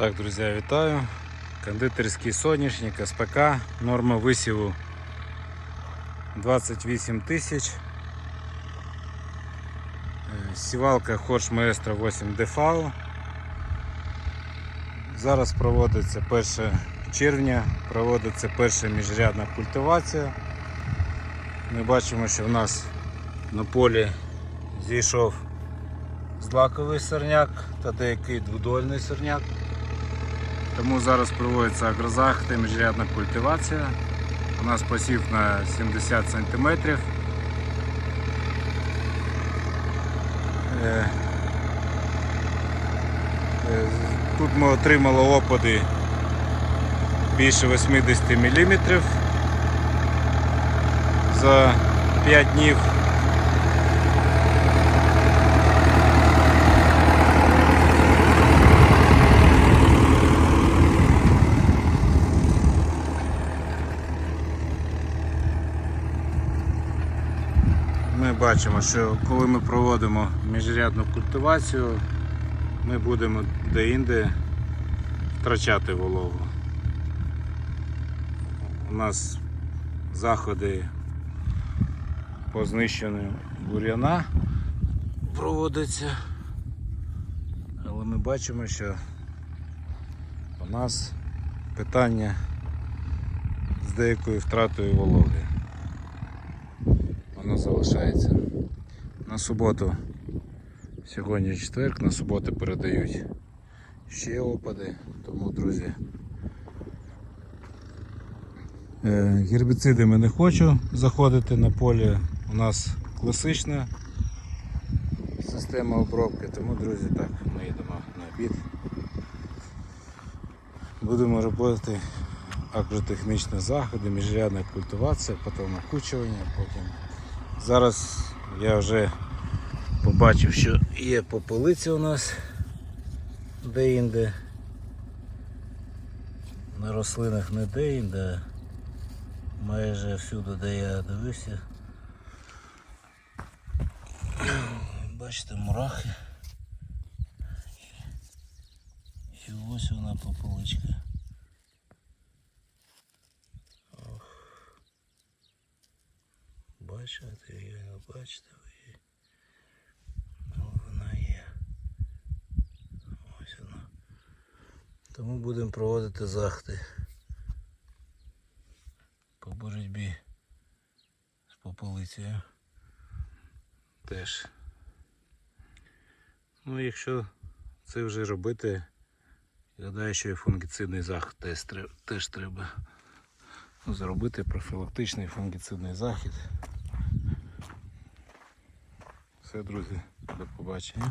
Так, друзі, вітаю. Кондитерський соняшник СПК, норма висіву 28 тисяч. Е, Сівалка Хорш Маестро 8 DV. Зараз проводиться 1 червня, проводиться перша міжрядна культивація. Ми бачимо, що в нас на полі зійшов злаковий сорняк та деякий двудольний сорняк. Тому зараз проводиться агрозахист і міжрядна культивація. У нас посів на 70 см. Е, Тут ми отримали опади більше 80 мм за 5 днів. Ми бачимо, що коли ми проводимо міжрядну культивацію, ми будемо деінде втрачати вологу. У нас заходи по знищенню бур'яна проводяться, але ми бачимо, що у нас питання з деякою втратою вологи воно залишається. На суботу, сьогодні четверг, на суботу передають ще опади, тому, друзі. е, Гербіцидами не хочу заходити на поле. У нас класична система обробки, тому, друзі, так, ми йдемо на обід. Будемо робити агротехнічні заходи, міжрядна культивація, потім накучування, потім Зараз я вже побачив, що є попелиця у нас де-інде. На рослинах не де-інде, майже всюди, де я дивився. Бачите, мурахи. І ось вона попеличка. Бачите, її не бачите ви вона є. Ось вона. Тому будемо проводити захти по боротьбі з попелицею. Теж. Ну якщо це вже робити, я гадаю, що і фунгіцидний захід теж теж треба зробити профілактичний фунгіцидний захід. Все, друзі, до побачення.